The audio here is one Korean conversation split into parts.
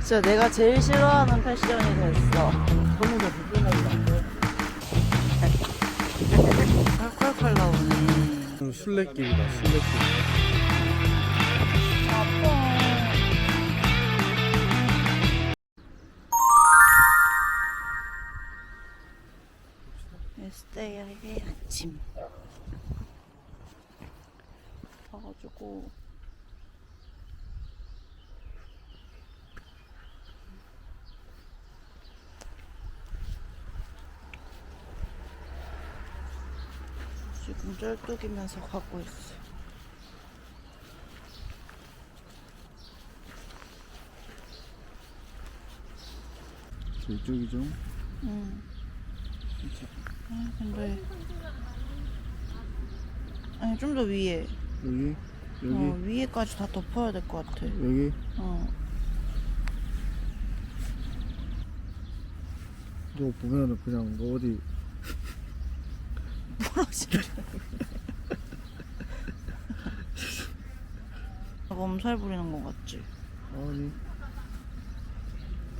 진짜 내가 제일 싫어하는 패션이 됐어. 손으로 않고 콸콸콸 나오네. 술래길이다 술래길 에스 지금 쩔뚝이면서 가고 있어. 이쪽이죠 응. 아, 근데 아니 좀 더 위에. 여기 여기 어, 위에까지 다 덮어야 될 것 같아. 여기 어. 너 보면은 그냥 뭐 어디 엄살 부리는 것 같지? 아니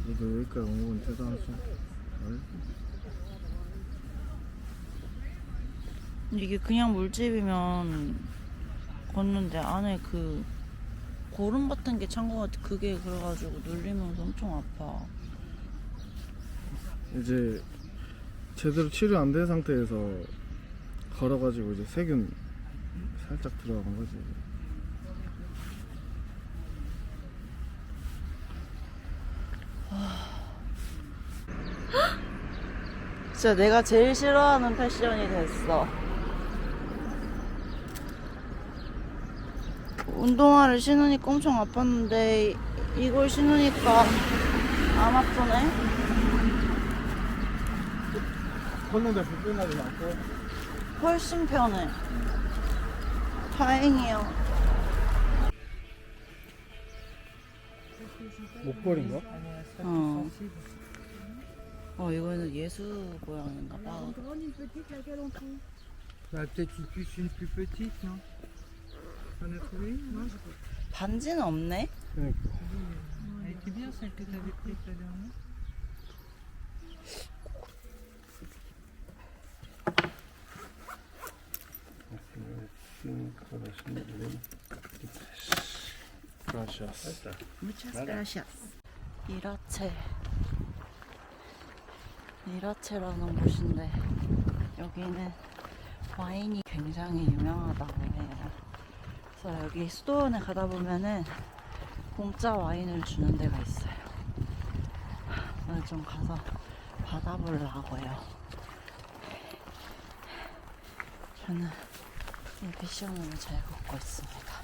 너도 여기까지 온 건 대단하지 알지? 이게 그냥 물집이면 걷는데 안에 그 고름 같은 게 찬 것 같아. 그게 그래가지고 눌리면서 엄청 아파. 이제 제대로 치료 안 된 상태에서 걸어가지고 이제 세균 살짝 들어간 거지 진짜 내가 제일 싫어하는 패션이 됐어. 운동화를 신으니까 엄청 아팠는데 이걸 신으니까 안 아프네. 걷는데 불편하지 않고 훨씬 편해. 다행이야. 목걸인가? 어. 어, 이거는 예수 모양인가 봐. Bah, peut-être une plus, une plus petite, non On a trouvé Non 반지는 없네? 그러니까 Elle était bien celle que tu avais prise la dernière. Gracias Muchas gracias. 이라체. 이라체라는 곳인데 여기는 와인이 굉장히 유명하다고 해요. 그래서 여기 수도원에 가다 보면은 공짜 와인을 주는 데가 있어요. 오늘 좀 가서 받아보려고요. 저는 이 미션을 잘 걷고 있습니다.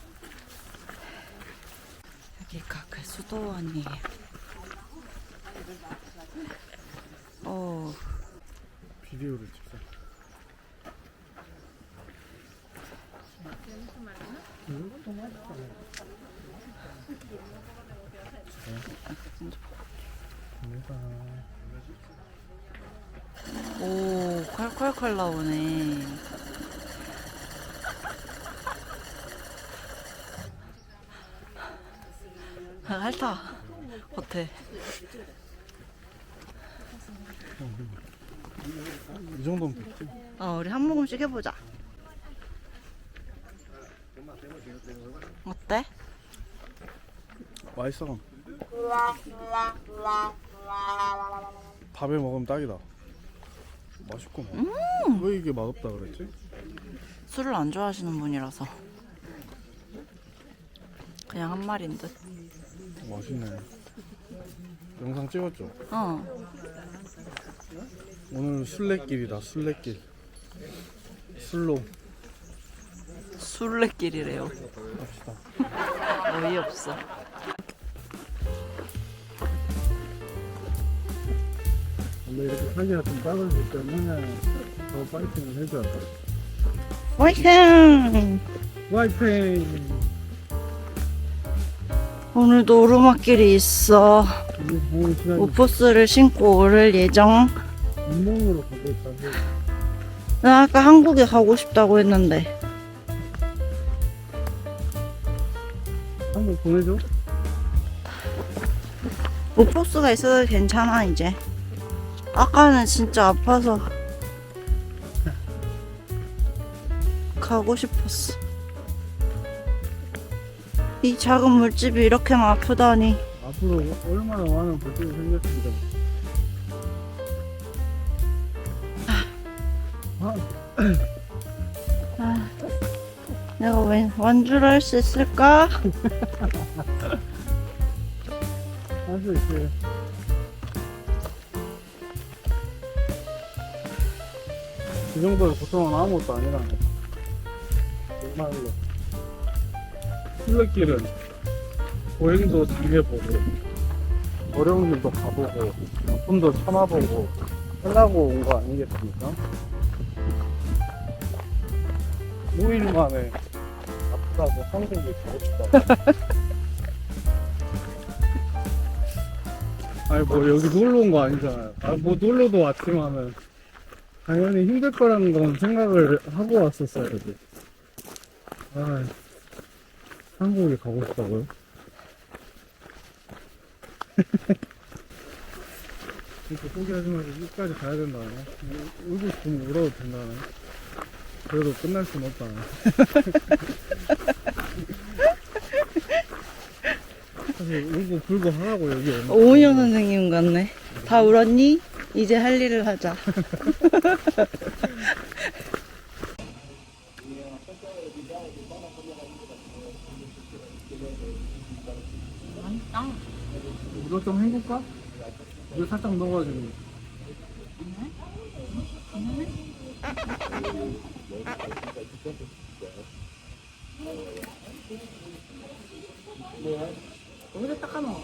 여기가 그 수도원이에요. 오, 비디오를 찍자 오, 콸콸콸 나오네. 핥아. 어때? 이 정도면 됐지 어, 우리 한 모금씩 해보자. 어때? 맛있어 밥에 먹으면 딱이다 맛있구만 왜 이게 맛없다 그랬지? 술을 안 좋아하시는 분이라서. 그냥 한 말인 듯. 맛있네 영상 찍었죠? 어. 오늘 술래길이다 술래길 술로 술래길이래요. 갑시다 어이없어. 원래 이렇게 하기가 좀 빠르기 때문에 더 파이팅을 해줘야 돼 화이팅! 파이팅! 오늘도 오르막길이 있어. 오프스를 신고 오를 예정. 잇몸으로 가고 있다고 나 아까 한국에 가고 싶다고 했는데. 한번 보내줘. 오포스가 있어도 괜찮아 이제 아까는 진짜 아파서 가고 싶었어 이 작은 물집이 이렇게만 아프다니 앞으로 얼마나 많은 볼집이 생겼습니다. 아, 내가 왜 완주를 할 수 있을까? 할 수 있어요. 이 정도의 고통은 아무것도 아니라는 거. 정말로. 술래길은 보행도 당해보고, 어려운 일도 가보고, 아픔도 참아보고, 하려고 온 거 아니겠습니까? 5일 만에 아프다고 한국에 가고 싶다고. 아니 뭐 여기 놀러 온 거 아니잖아요. 아 뭐 놀러도 왔지만은 당연히 힘들 거라는 건 생각을 하고 왔었어야지. 아 한국에 가고 싶다고요? 이렇게 포기하지 말고 끝까지 가야 된다네. 울고 싶으면 울어도 된다네. 그래도 끝날 순 없다네. 사실 울고 불고 하라고 여기 오는 오은영 선생님 같네 다 울었니? 이제 할 일을 하자 이거 좀 해볼까? 이거 살짝 넣어가지고. 여기다 닦아놓어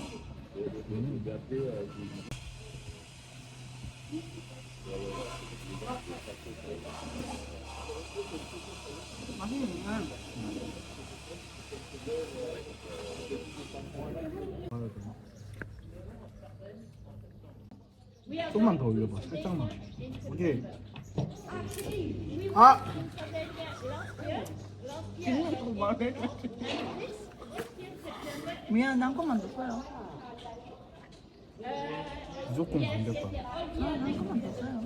좀만 더 올려봐 살짝만. 오케이. 아! 미안 한 번만 더 써요. 무조건 반겼다 한 번만 더 써요.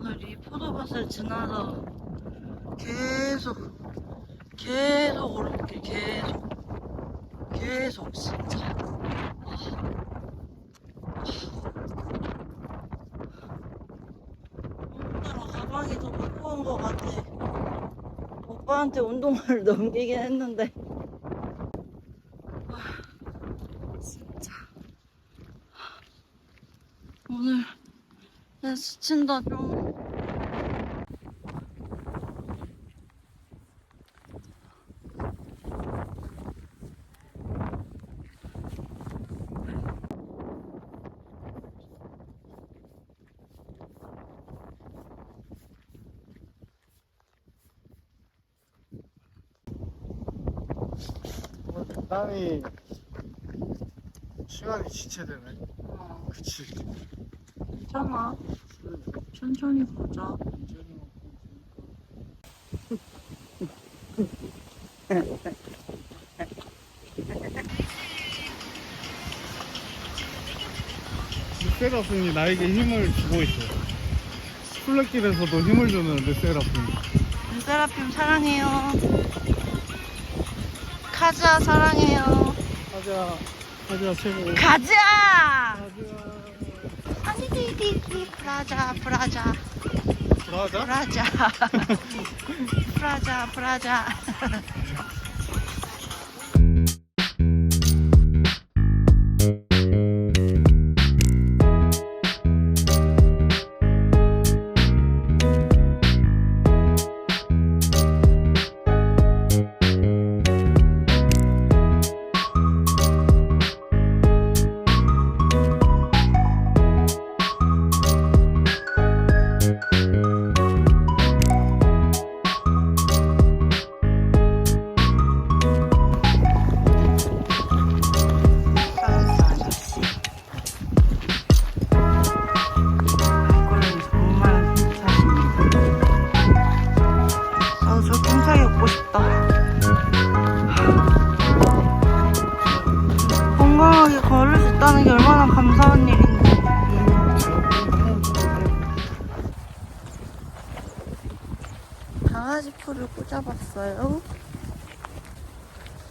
오늘 이 포도밭을 지나서 계속 계속 오르길 계속 계속 진짜. 오늘따라 가방이 더 무거운 것 같아. 오빠한테 운동화를 넘기긴 했는데. 와, 진짜. 오늘 내 스친다 좀 땀이 시간이 지체되네. 어, 그치. 괜찮아. 천천히 보자. 르세라핌이 나에게 힘을 주고 있어. 술래길에서도 힘을 주는 르세라핌 르세라핌 사랑해요 카즈아 사랑해요. 가자 가자 최고. 가자 가자 아니디디디 프라자 프라자. 브라자? 프라자. 프라자 프라자 강아지 풀을 꽂아봤어요.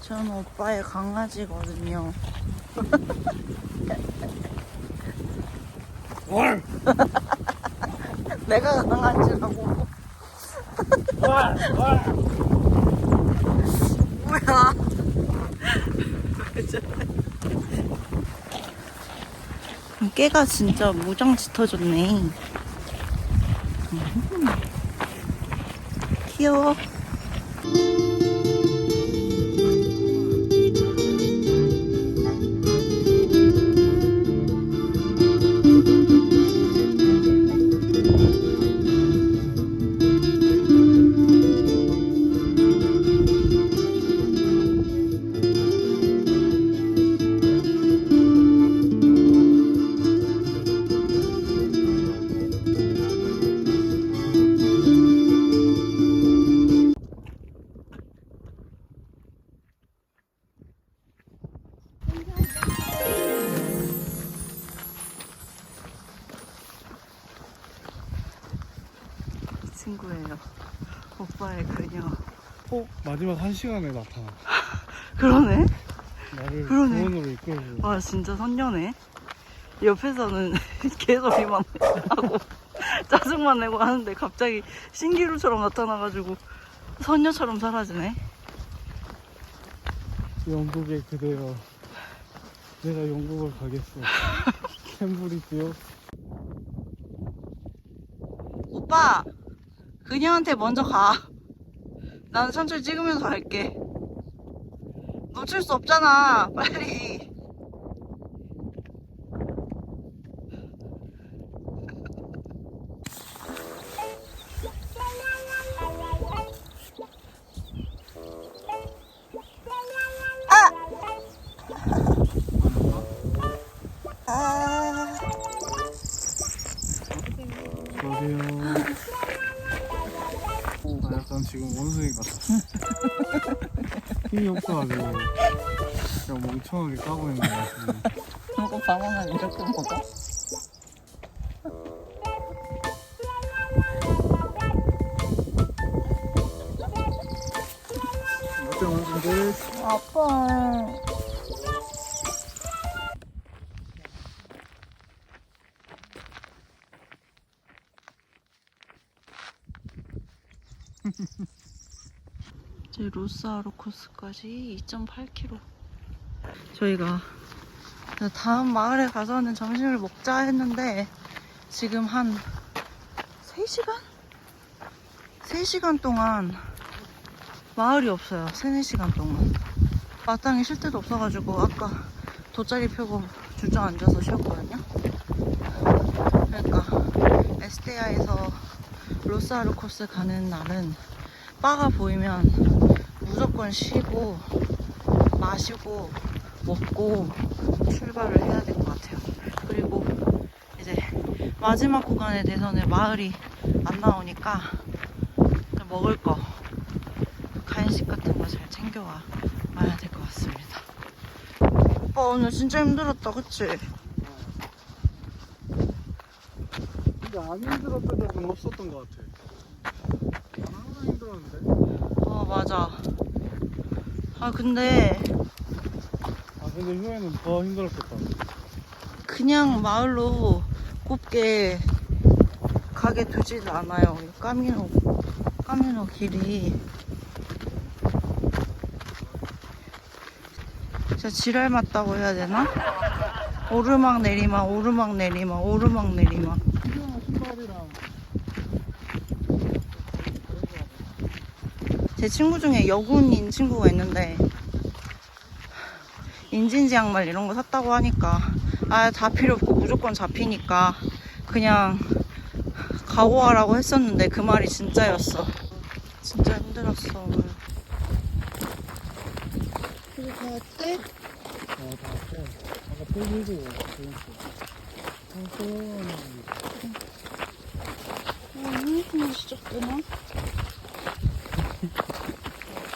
저는 오빠의 강아지거든요. 월! 내가 강아지라고. 월! 월! 뭐야? 이 깨가 진짜 무장 짙어졌네. 음. 어? 마지막 한 시간에 나타나. 그러네? 나를 그러네. 구원으로 이끌고. 와 진짜 선녀네. 옆에서는 개소리만 하고 짜증만 내고 하는데 갑자기 신기루처럼 나타나가지고 선녀처럼 사라지네. 영국의 그대여. 내가 영국을 가겠어. 캠브리지요? 오빠 그녀한테 먼저 가. 나는 천천히 찍으면서 갈게. 놓칠 수 없잖아. 빨리. 힘이 없어가지고. 그냥 멍청하게 까고 있는 거야, 지금. 이거 바나나 이렇게 먹어? 어때? 아빠. 이제 로스아로 코스까지 2.8km. 저희가 다음 마을에 가서는 점심을 먹자 했는데 지금 한 3시간? 3시간 동안 마을이 없어요. 3, 4시간 동안. 마땅히 쉴 데도 없어가지고 아까 돗자리 펴고 주저 앉아서 쉬었거든요. 그러니까 에스테아에서 로스아르 코스 가는 날은 바가 보이면 무조건 쉬고 마시고 먹고 출발을 해야 될 것 같아요. 그리고 이제 마지막 구간에 대해서는 마을이 안 나오니까 먹을 거 간식 같은 거 잘 챙겨와 와야 될 것 같습니다. 오빠 오늘 진짜 힘들었다, 그치? 근데 안 힘들었던 적은 없었던 것 같아. 난 항상 힘들었는데. 어, 맞아. 아, 근데 아, 근데 후에는 더 힘들었겠다. 그냥 마을로 곱게 가게 두질 않아요. 이 까미노, 까미노 길이. 진짜 지랄 맞다고 해야 되나? 오르막 내리막, 오르막 내리막, 오르막 내리막. 신발이랑 신발이랑 제 친구 중에 여군인 친구가 있는데 인진지 양말 이런 거 샀다고 하니까 아 다 필요 없고 무조건 잡히니까 그냥 각오하라고 했었는데 그 말이 진짜였어 진짜 힘들었어 오늘 그리고 다 어때? 어, 다 왔어. 아까 폴리고 재밌어. 천천히. 아 힘이 시작되나?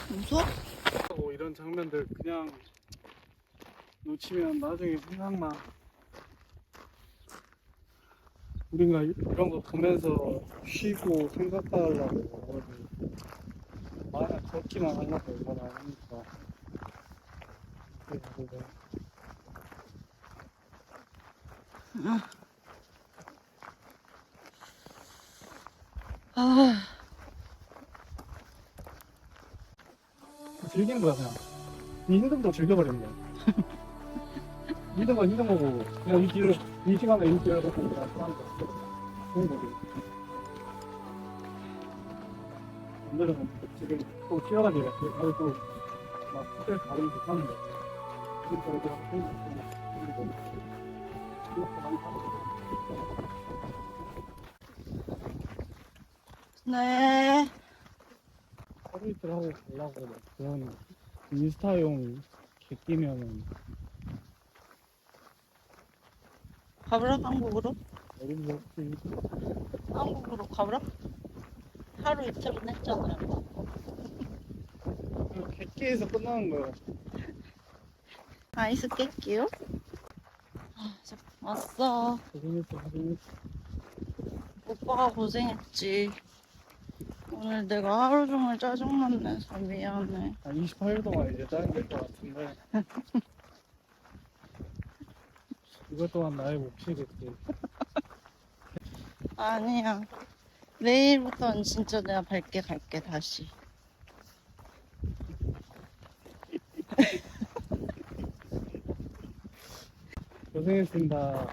무서워? 뭐 이런 장면들 그냥 놓 치면 나중에 생각나. 우리가 이런 거 보면서 쉬고 생각하려고 만약 걷기만 하려고 이건 아니니까. 아, 즐기는 거야 그냥. 이거 즐겨버리는 거야. 힘든 건 힘든 거고 그냥 이 길을 이 시간에 이 길을 걷고 그냥 하는 거. 좋은 거지. 오늘은 지금 또 뛰어가지고 이렇게 하루 또막 스트레스 받으면서 사는 거. 그러니까 이거 그리고 이것도 많이 하고. 네. 하루 이틀 하고 가려고 막 그런 인스타용 객기면은 가보라, 한국으로? 어린이 한국으로 가보라? 하루 이틀은 했잖아요. 객기에서 끝나는 거야. 아이스 깰게요. 아, 이제 왔어. 고생했어, 고생했어. 오빠가 고생했지. 오늘 내가 하루 종일 짜증만 내서 미안해. 한 28일 동안 이제 짜증 낼것 같은데. 이것 또한 나의 몫이겠지. 아니야. 내일부터는 진짜 내가 밝게 갈게, 다시. 고생했습니다.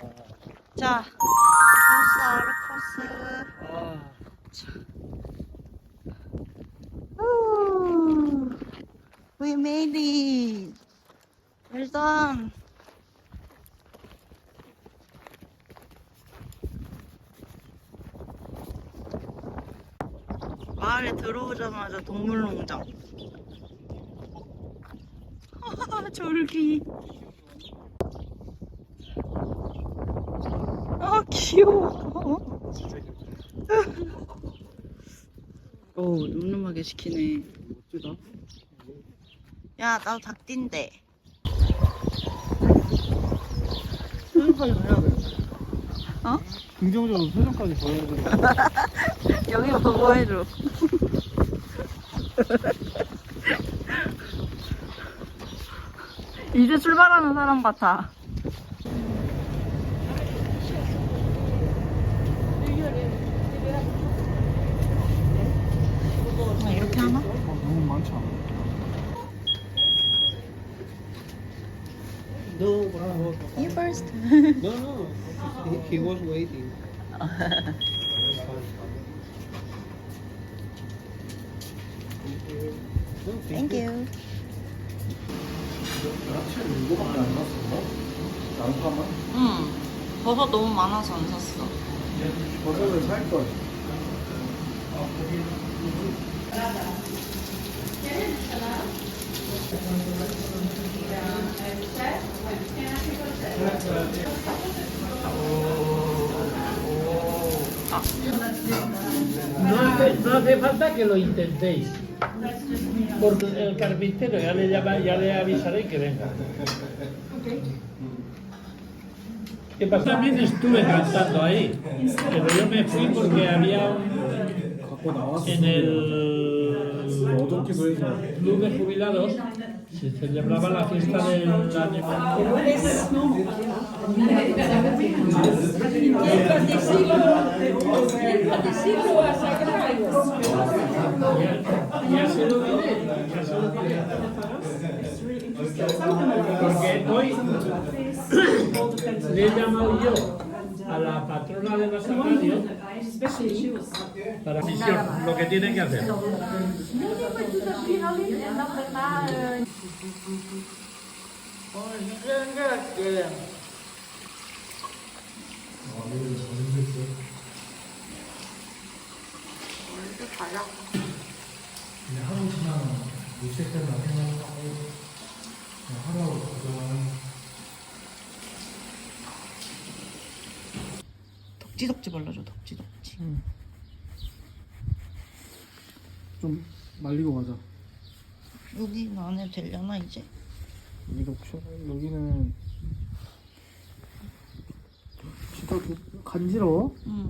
자, 코스, 아르 코스. 아, Woo! We made it. Well done. 마을에 들어 오자마자 동물농장. 졸기. 아 귀여워. 어우 늠름하게 시키네. 멋지다. 야 나도 닭띠인데. 표정까지 해야 돼. 어? 긍정적으로 표정까지 보여야 돼. 여기 보고 해줘. 이제 출발하는 사람 같아. 아, 이렇게 하나? 어, 너무 많지 않아? No. You first. No, no. He, he was waiting. Thank you. 이거밖에 안 샀어? 양파만? 응. 버섯 너무 많아서 안 샀어. 버섯을 살 걸. No hace, no hace falta que lo intentéis. por el carpintero, ya le, llama, ya le avisaré que venga. Okay. Que También estuve cantando ahí, pero yo me fui porque había un, en el club de jubilados se celebraba la fiesta del año. Porque hoy le he llamado yo a la patrona de la radio para misión, lo que tiene que hacer. 덕지덕지 발라줘, 덕지덕지. 좀 말리고 가자. 여기 안에 되려나, 이제? 여기도 옵션 여기는 진짜 간지러워 응.